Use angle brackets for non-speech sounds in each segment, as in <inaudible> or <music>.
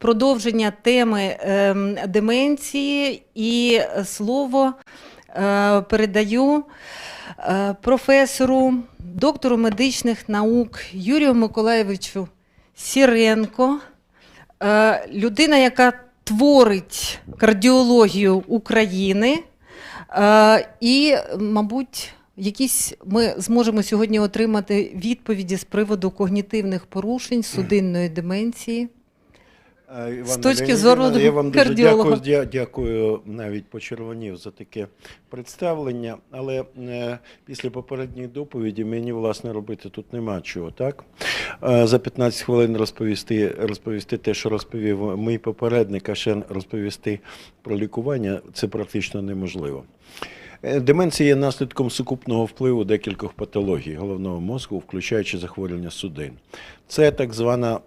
продовження теми ем, деменції і слово е, передаю е, професору, доктору медичних наук Юрію Миколаєвичу Сіренко, е, людина, яка творить кардіологію України. І, мабуть, якісь ми зможемо сьогодні отримати відповіді з приводу когнітивних порушень, судинної деменції. Е, З точки зору я вам дуже кардіолога. дякую, дякую навіть почервонів за таке представлення, але е, після попередньої доповіді мені власне робити тут нема чого, так? Е, за 15 хвилин розповісти, розповісти те, що розповів мій попередник, а ще розповісти про лікування, це практично неможливо. Е, Деменція є наслідком сукупного впливу декількох патологій головного мозку, включаючи захворювання судин. Це так звана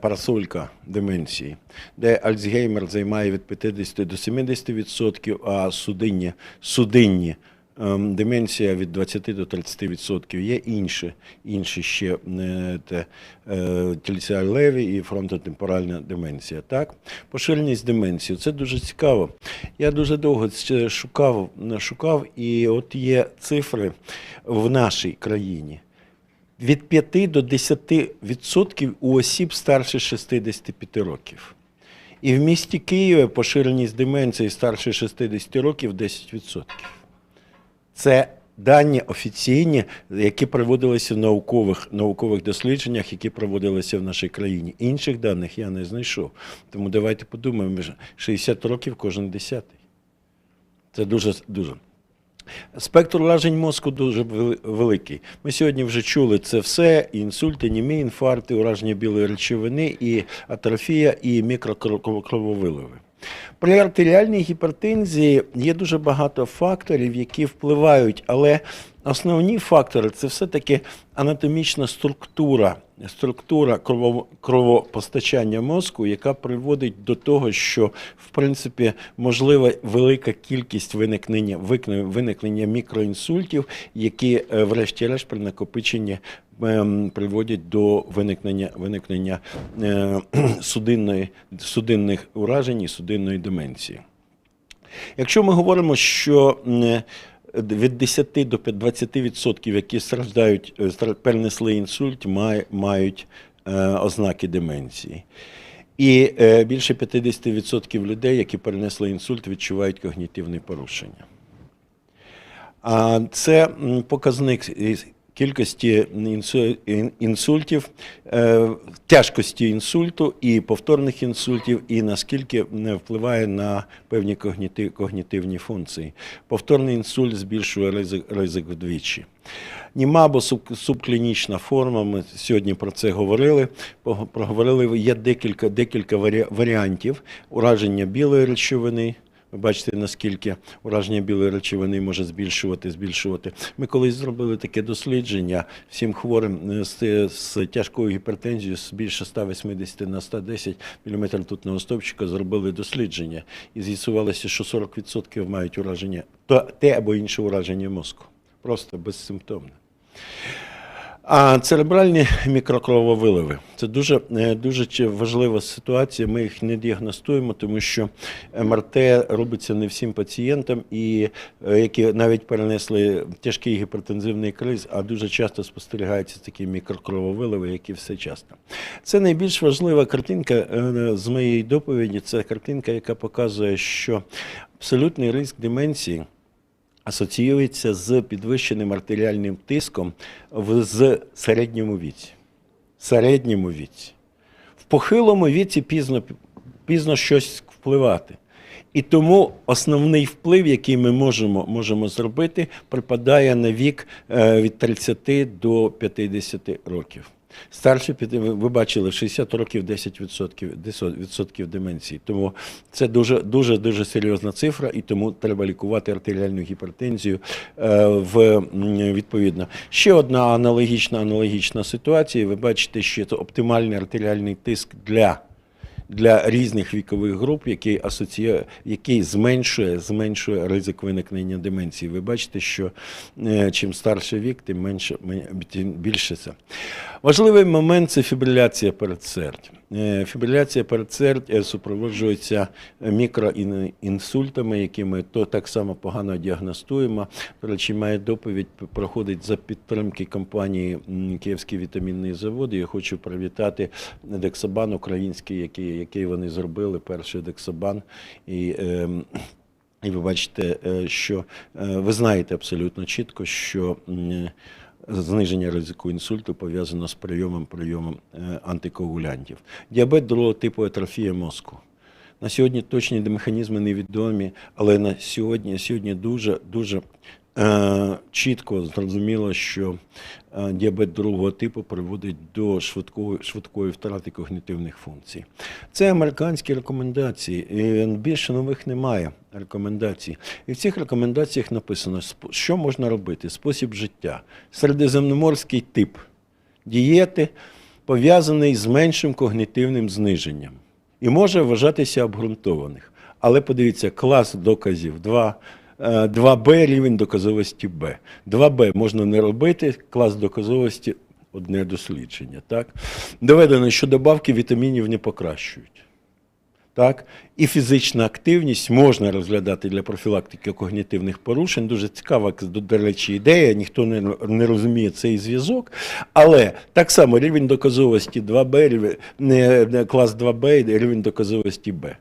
парасолька деменції, де Альцгеймер займає від 50 до 70%, а судинні, судинні ем, деменція від 20 до 30%. Є інші, інші ще е, те, е, тільця леві і фронтотемпоральна деменція. Так? Поширеність деменції це дуже цікаво. Я дуже довго шукав, шукав, і от є цифри в нашій країні. Від 5 до 10% у осіб старше 65 років. І в місті Києві поширеність деменції старше 60 років 10%. Це дані офіційні, які проводилися в наукових, наукових дослідженнях, які проводилися в нашій країні. Інших даних я не знайшов. Тому давайте подумаємо, 60 років кожен десятий. Це дуже дуже. Спектр уражень мозку дуже великий. Ми сьогодні вже чули це все: і інсульти, німі інфаркти, ураження білої речовини, і атрофія, і мікрокрововиливи. При артеріальній гіпертензії є дуже багато факторів, які впливають, але основні фактори це все-таки анатомічна структура, структура кровопостачання мозку, яка приводить до того, що в принципі можлива велика кількість виникнення, виникнення мікроінсультів, які, е, врешті-решт, при накопиченні ем, приводять до виникнення, виникнення е, <clears throat> судинної, судинних уражень і судинної деменції. Якщо ми говоримо, що м, від 10 до 20%, які страждають, е, перенесли інсульт, мають е, ознаки деменції. І е, більше 50% людей, які перенесли інсульт, відчувають когнітивні порушення. А це показник кількості інсультів, е, тяжкості інсульту і повторних інсультів, і наскільки не впливає на певні когнітивні функції. Повторний інсульт збільшує ризик, ризик вдвічі. Німа або суб- субклінічна форма, ми сьогодні про це говорили. Проговорили, є декілька, декілька варі- варіантів ураження білої речовини. Бачите, наскільки ураження білої речовини може збільшувати, збільшувати. Ми колись зробили таке дослідження всім хворим е, з, з тяжкою гіпертензією з більше 180 на 110 мм тутного стовпчика зробили дослідження. І з'ясувалося, що 40% мають ураження, то те або інше ураження мозку. Просто безсимптомне. А церебральні мікрокрововиливи це дуже, е, дуже важлива ситуація. Ми їх не діагностуємо, тому що МРТ робиться не всім пацієнтам, і е, які навіть перенесли тяжкий гіпертензивний криз, а дуже часто спостерігаються такі мікрокрововиливи, які все часто. Це найбільш важлива картинка е, з моєї доповіді. Це картинка, яка показує, що абсолютний ризик деменції асоціюється з підвищеним артеріальним тиском в з середньому віці. Середньому віці. В похилому віці пізно, пізно щось впливати. І тому основний вплив, який ми можемо, можемо зробити, припадає на вік е, від 30 до 50 років. Старші ви бачили 60 років 10% десо- відсотків деменції. Тому це дуже дуже дуже серйозна цифра, і тому треба лікувати артеріальну гіпертензію е, в відповідно. Ще одна аналогічна аналогічна ситуація. Ви бачите, що це оптимальний артеріальний тиск для для різних вікових груп, який асоціює, який зменшує, зменшує ризик виникнення деменції. Ви бачите, що е, чим старший вік, тим менше мен- тим більше це. Важливий момент це фібриляція передсердя. Е, Фібриляція перед сердь е, супроводжується мікроінсультами, які ми то так само погано діагностуємо. До речі, моя доповідь проходить за підтримки компанії Київський вітамінний завод. Я хочу привітати Дексабан український, який, який вони зробили, перший Дексабан. І, ем, і ви бачите, е, що е, ви знаєте абсолютно чітко, що зниження ризику інсульту пов'язано з прийомом прийомом е, антикоагулянтів. Діабет другого типу атрофія мозку. На сьогодні точні механізми невідомі, але на сьогодні, сьогодні дуже, дуже е, чітко зрозуміло, що е, діабет другого типу приводить до швидкої, швидкої втрати когнітивних функцій. Це американські рекомендації. І більше нових немає рекомендацій. І в цих рекомендаціях написано, що можна робити, спосіб життя, середземноморський тип дієти, пов'язаний з меншим когнітивним зниженням і може вважатися обґрунтованих. Але подивіться, клас доказів 2. Е, 2Б рівень доказовості Б. 2Б можна не робити, клас доказовості одне дослідження. Так? Доведено, що добавки вітамінів не покращують. Так? І фізична активність можна розглядати для профілактики когнітивних порушень. Дуже цікава, до речі, ідея, ніхто не, не розуміє цей зв'язок. Але так само рівень доказовості 2Б, рівень- не, не, клас 2Б, рівень доказовості Б.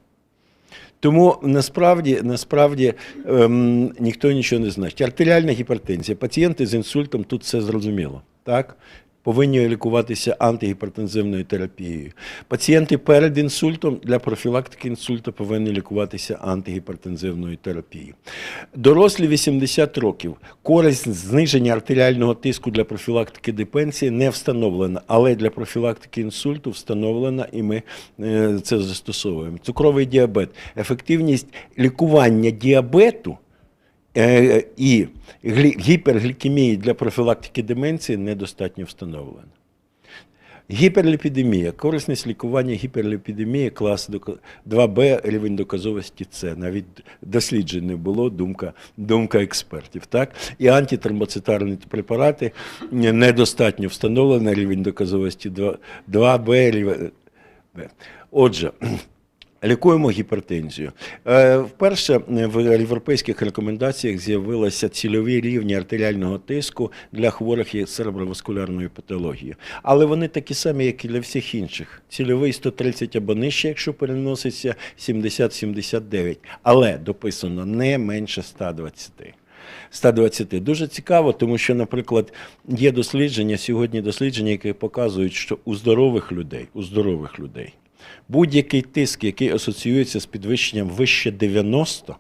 Тому насправді, насправді ем, ніхто нічого не знає. Артеріальна гіпертензія. Пацієнти з інсультом тут все зрозуміло. Так? Повинні лікуватися антигіпертензивною терапією. Пацієнти перед інсультом для профілактики інсульту повинні лікуватися антигіпертензивною терапією. Дорослі 80 років. Користь зниження артеріального тиску для профілактики депенсії не встановлена, але для профілактики інсульту встановлена, і ми е, це застосовуємо. Цукровий діабет. Ефективність лікування діабету і глі- гіперглікемії для профілактики деменції недостатньо встановлена. Гіперліпідемія. Корисність лікування гіперліпідемії клас 2Б, рівень доказовості С. Навіть досліджень не було, думка, думка експертів. Так? І антитромбоцитарні препарати недостатньо встановлено, рівень доказовості 2, 2Б. Рівень... Отже, Лікуємо гіпертензію. Е, Вперше в європейських рекомендаціях з'явилися цільові рівні артеріального тиску для хворих із цереброваскулярною патологією. Але вони такі самі, як і для всіх інших. Цільовий 130 або нижче, якщо переноситься 70-79. Але дописано не менше 120. 120. Дуже цікаво, тому що, наприклад, є дослідження, сьогодні дослідження, які показують, що у здорових людей, у здорових людей будь-який тиск, який асоціюється з підвищенням вище 90,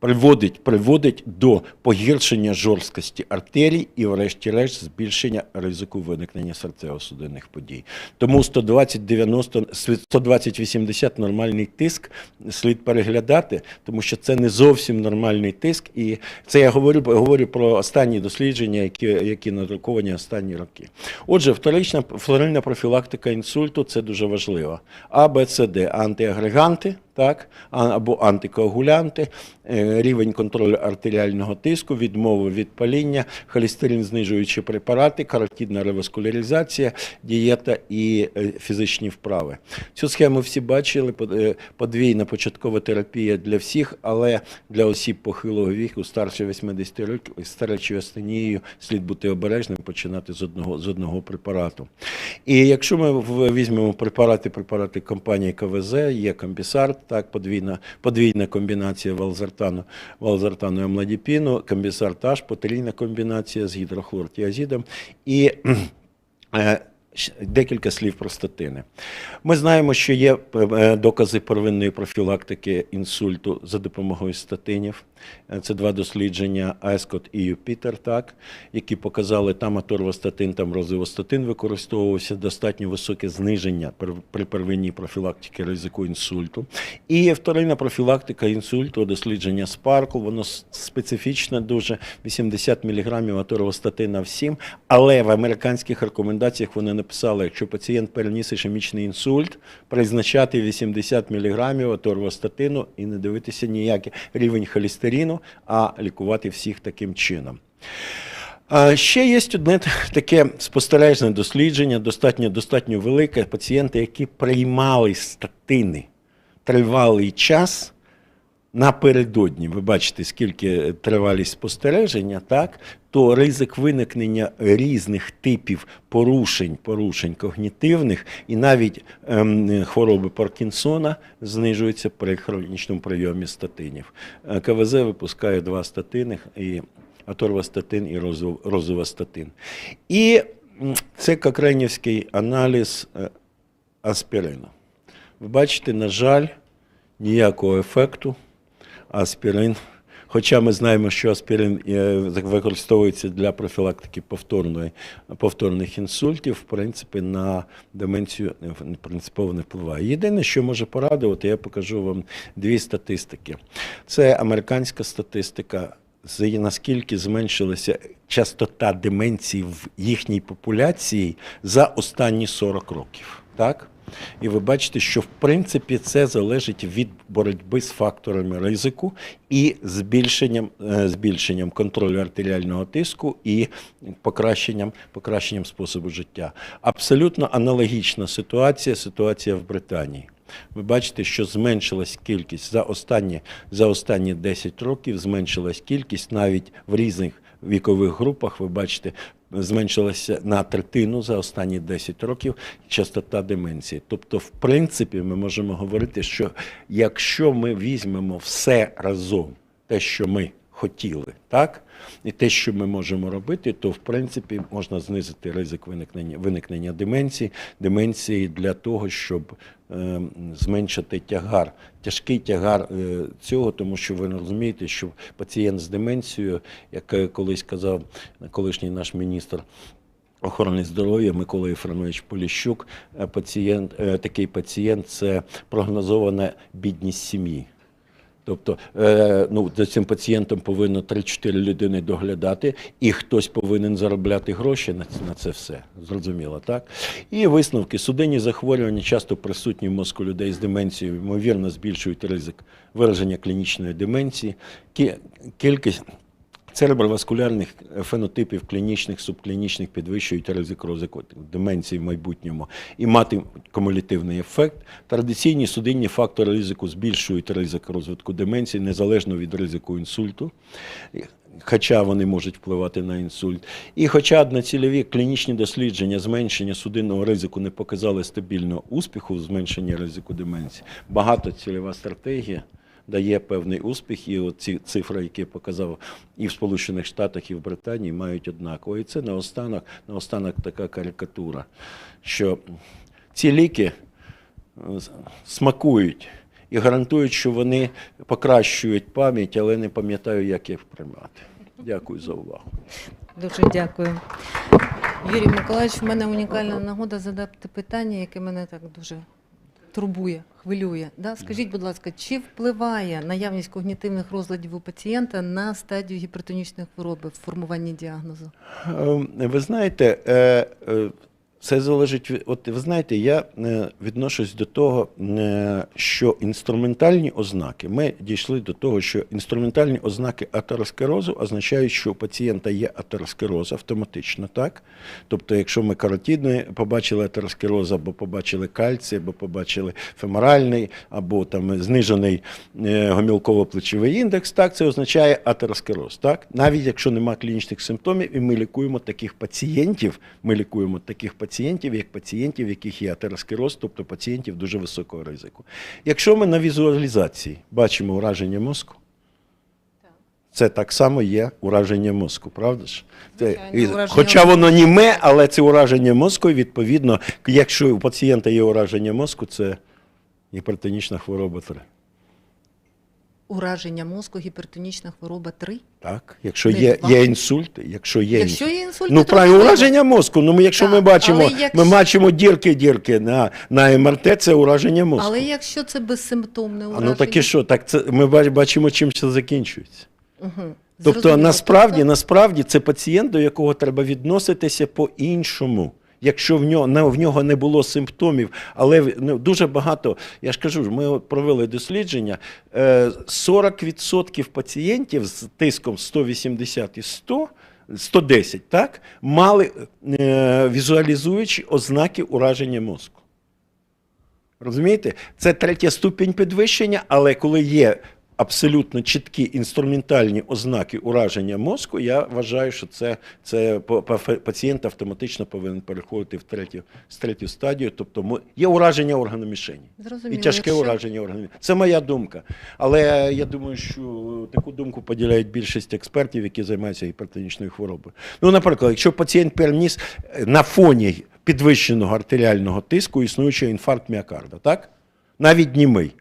приводить, приводить до погіршення жорсткості артерій і, врешті-решт, збільшення ризику виникнення серцево-судинних подій. Тому 120-90, 120-80 нормальний тиск слід переглядати, тому що це не зовсім нормальний тиск. І це я говорю, говорю про останні дослідження, які, які надруковані останні роки. Отже, вторична вторинна профілактика інсульту це дуже важливо. А, Б, С, Д, антиагреганти, так, або антикоагулянти, е, рівень контролю артеріального тиску, відмови від паління, холестерин знижуючі препарати, каротидна реваскуляризація, дієта і е, фізичні вправи. Цю схему всі бачили, е, подвійна початкова терапія для всіх, але для осіб похилого віку, старше 80 років, старечою астенією слід бути обережним, починати з одного, з одного препарату. І якщо ми візьмемо препарати, препарати компанії КВЗ, є комбісарт, так, подвійна, подвійна комбінація валзартану, валзартану і амладіпіну, комбісарт H, потрійна комбінація з гідрохлортіазідом. І е, Декілька слів про статини. Ми знаємо, що є е, докази первинної профілактики інсульту за допомогою статинів. Е, Це два дослідження Айскот і Юпітер, так, які показали там аторвостатин, там розивостатин використовувався достатньо високе зниження при первинній профілактиці ризику інсульту. І вторинна профілактика інсульту, дослідження Sparkle, воно специфічне дуже 80 мг аторвостатина всім, але в американських рекомендаціях вони написали, якщо пацієнт переніс ішемічний інсульт, призначати 80 мг аторвостатину і не дивитися ніякий рівень холестерину, а лікувати всіх таким чином. Ще є одне таке спостережне дослідження, достатньо, достатньо велике. Пацієнти, які приймали статини тривалий час напередодні, ви бачите, скільки тривалість спостереження, так, то ризик виникнення різних типів порушень, порушень когнітивних і навіть ем, хвороби Паркінсона знижується при хронічному прийомі статинів. Е, КВЗ випускає два статини і аторвастатин і розовастатин. І це кокренівський аналіз е, аспірину. Ви бачите, на жаль, ніякого ефекту аспірин. Хоча ми знаємо, що аспірин е, використовується для профілактики повторної, повторних інсультів, в принципі, на деменцію принципово не впливає. Єдине, що може порадувати, я покажу вам дві статистики. Це американська статистика. Наскільки зменшилася частота деменції в їхній популяції за останні 40 років. Так? І ви бачите, що в принципі це залежить від боротьби з факторами ризику і збільшенням, е, збільшенням контролю артеріального тиску і покращенням, покращенням способу життя. Абсолютно аналогічна ситуація, ситуація в Британії. Ви бачите, що зменшилась кількість за останні, за останні 10 років, зменшилась кількість навіть в різних вікових групах. Ви бачите, зменшилася на третину за останні 10 років частота деменції. Тобто, в принципі, ми можемо говорити, що якщо ми візьмемо все разом, те, що ми хотіли, так? І те, що ми можемо робити, то в принципі можна знизити ризик виникнення, виникнення деменції, деменції для того, щоб е, зменшити тягар, тяжкий тягар е, цього, тому що ви розумієте, що пацієнт з деменцією, як колись казав колишній наш міністр охорони здоров'я Микола Єфремович Поліщук, е, пацієнт, е, такий пацієнт це прогнозована бідність сім'ї. Тобто е, ну, за цим пацієнтом повинно 3-4 людини доглядати, і хтось повинен заробляти гроші на, це все. Зрозуміло, так? І висновки. Судинні захворювання часто присутні в мозку людей з деменцією, ймовірно, збільшують ризик вираження клінічної деменції. Кі- Кількість Цереброваскулярних фенотипів клінічних, субклінічних підвищують ризик розвитку деменції в майбутньому і мати кумулятивний ефект. Традиційні судинні фактори ризику збільшують ризик розвитку деменції незалежно від ризику інсульту. Хоча вони можуть впливати на інсульт. І хоча одноцільові клінічні дослідження зменшення судинного ризику не показали стабільного успіху в зменшенні ризику деменції, багатоцільова стратегія дає певний успіх, і от ці цифри, які я показав і в Сполучених Штатах, і в Британії, мають однаково. І це наостанок, наостанок така карикатура, що ці ліки е, смакують і гарантують, що вони покращують пам'ять, але не пам'ятаю, як їх приймати. Дякую за увагу. Дуже дякую. Юрій Миколаївич, в мене унікальна нагода задати питання, яке мене так дуже турбує, хвилює. Да? Скажіть, будь ласка, чи впливає наявність когнітивних розладів у пацієнта на стадію гіпертонічної хвороби в формуванні діагнозу? Ем, Ви знаєте, е, е, це залежить від. От ви знаєте, я е, відношусь до того, е, що інструментальні ознаки. Ми дійшли до того, що інструментальні ознаки атеросклерозу означають, що у пацієнта є атеросклероз автоматично, так? Тобто, якщо ми каротидний побачили атеросклероз, або побачили кальцій, або побачили феморальний, або там знижений е, гомілково-плечовий індекс, так, це означає атеросклероз. Так? Навіть якщо немає клінічних симптомів, і ми лікуємо таких пацієнтів, ми лікуємо таких пацієнтів, як пацієнтів, в яких є атеросклероз, тобто пацієнтів дуже високого ризику. Якщо ми на візуалізації бачимо ураження мозку, це так само є ураження мозку, правда ж? Це, хоча воно німе, але це ураження мозку, і відповідно, якщо у пацієнта є ураження мозку, це гіпертонічна хвороба 3. Ураження мозку, гіпертонічна хвороба 3? Так? Якщо є, є інсульт, якщо є Якщо є інсульт, Ну, то правильно, можливо. ураження мозку. Ну, ми, якщо Так, ми бачимо, але якщо- ми бачимо дірки-дірки на, на МРТ, це ураження мозку. Але якщо це безсимптомне а ураження? ну так і що? Так це, ми бач- бачимо, чим це закінчується. Угу. Тобто, насправді, насправді це пацієнт, до якого треба відноситися по-іншому. Якщо в нього, на- в нього не було симптомів, але ну, дуже багато, я ж кажу, ми провели дослідження, е, 40% пацієнтів з тиском 180 і 100 110, так, мали е, візуалізуючі ознаки ураження мозку. Розумієте? Це третя ступінь підвищення, але коли є абсолютно чіткі інструментальні ознаки ураження мозку, я вважаю, що це, це пацієнт автоматично повинен переходити в третю, з третю стадію. Тобто є ураження органу мішені. Зрозуміло. І тяжке Якщо- ураження органів. Це моя думка. Але я думаю, що таку думку поділяють більшість експертів, які займаються гіпертонічною хворобою. Ну, наприклад, якщо пацієнт переніс е, на фоні підвищеного артеріального тиску існуючий інфаркт міокарда, так? Навіть німий.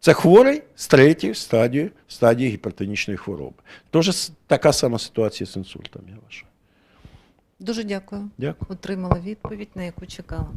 Це хворий з третьої стадії, стадії гіпертонічної хвороби. Тож така сама ситуація з інсультом, я вважаю. Дуже дякую. Дякую. Отримала відповідь, на яку чекала.